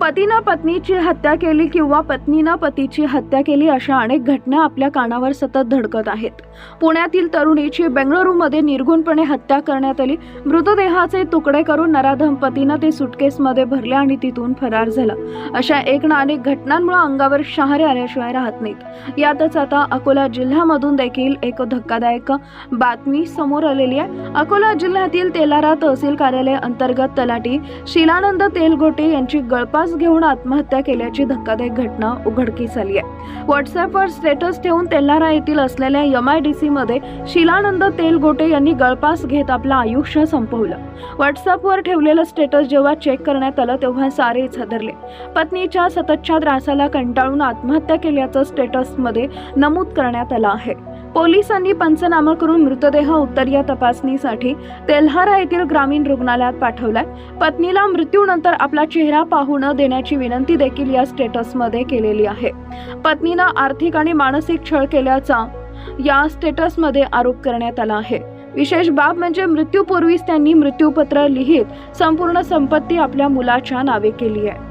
पतीनं पत्नीची हत्या केली किंवा पत्नीनं पतीची हत्या केली अशा अनेक घटना आपल्या कानावर सतत धडकत आहेत. पुण्यातील तरुणीची बेंगळुरूमध्ये निर्गुणपणे हत्या करण्यात आली. मृतदेहाचे तुकडे करून नराधम पतीनं ते सुटकेसमध्ये भरले आणि तिथून फरार झाला. अशा एक ना अनेक घटनांमुळे अंगावर शहारे आल्याशिवाय राहत नाहीत. यातच आता अकोला जिल्ह्यामधून देखील एक धक्कादायक बातमी समोर आलेली आहे. अकोला जिल्ह्यातील तेलारा तहसील कार्यालय अंतर्गत तलाठी शिलानंद तेलगोटे यांची गळपास घेऊन आत्महत्या केल्याची धक्कादायक घटना उघडकीस आली आहे. व्हॉट्सअपवर स्टेटस ठेवून तेलारा येथील असलेल्या एम आय डी सी मध्ये शिलानंद तेलगोटे यांनी गळपास घेत आपलं आयुष्य संपवलं. व्हॉट्सअपवर ठेवलेलं स्टेटस जेव्हा चेक करण्यात आलं तेव्हा सारेच हादरले पत्नीच्या सततच्या त्रासाला कंटाळून आत्महत्या केल्याचं स्टेटसमध्ये नमूद करण्यात आलं आहे. पोलिसांनी पंचनामा करून मृतदेह उत्तरीय तपासणीसाठी तेल्हारा येथील ग्रामीण रुग्णालयात पाठवलाय. पत्नीला मृत्यूनंतर आपला चेहरा पाहू न देण्याची विनंती देखील या स्टेटसमध्ये केलेली आहे. पत्नीनं आर्थिक आणि मानसिक छळ केल्याचा या स्टेटसमध्ये आरोप करण्यात आला आहे. विशेष बाब म्हणजे मृत्यूपूर्वीच त्यांनी मृत्यूपत्र लिहित संपूर्ण संपत्ती आपल्या मुलाच्या नावे केली आहे.